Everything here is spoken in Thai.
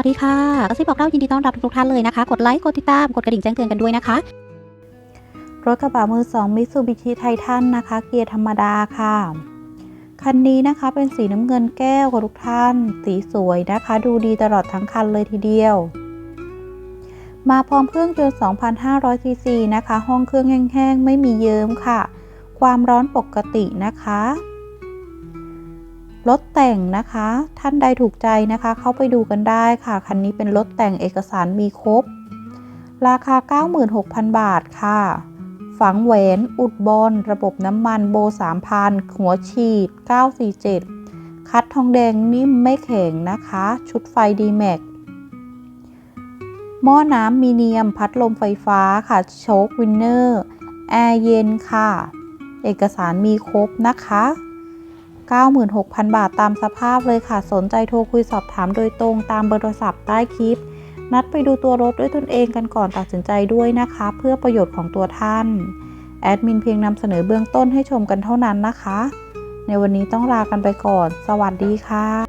วัสดีค่ะกระซิบบอกเล่ายินดีต้อนรับทุกท่านเลยนะคะ กดไลค์ กดติดตาม กดกระดิ่งแจ้งเตือนกันด้วยนะคะ รถกระบะมือสองมิ t ซูบิชิไททันนะคะ เกียร์ธรรมดาค่ะ คันนี้นะคะเป็นสีน้ำเงินแก้วค่ะทุกท่าน สีสวยนะคะ ดูดีตลอดทั้งคันเลยทีเดียว มาพร้อมเครื่องยนต์ 2,500 ซีซีนะคะ ห้องเครื่องแห้งๆ ไม่มีเยิ้มค่ะ ความร้อนปกตินะคะ รถแต่งนะคะ ท่านใดถูกใจนะคะ เข้าไปดูกันได้ค่ะ คันนี้เป็นรถแต่งเอกสารมีครบ ราคา 96,000 บาทค่ะ ฝังแหวน อุดบอลระบบน้ำมันโบ 3000 หัวฉีด 947 คัดทองแดงนิ่มไม่แข็งนะคะ ชุดไฟดีแม็กหม้อน้ำมีเนียมพัดลมไฟฟ้าค่ะโชควินเนอร์ แอร์เย็นค่ะ เอกสารมีครบนะคะ 96,000 บาทตามสภาพเลยค่ะ สนใจโทรคุยสอบถามโดยตรงตามเบอร์โทรศัพท์ใต้คลิป นัดไปดูตัวรถด้วยตนเองกันก่อนตัดสินใจด้วยนะคะ เพื่อประโยชน์ของตัวท่าน แอดมินเพียงนำเสนอเบื้องต้นให้ชมกันเท่านั้นนะคะ ในวันนี้ต้องลากันไปก่อน สวัสดีค่ะ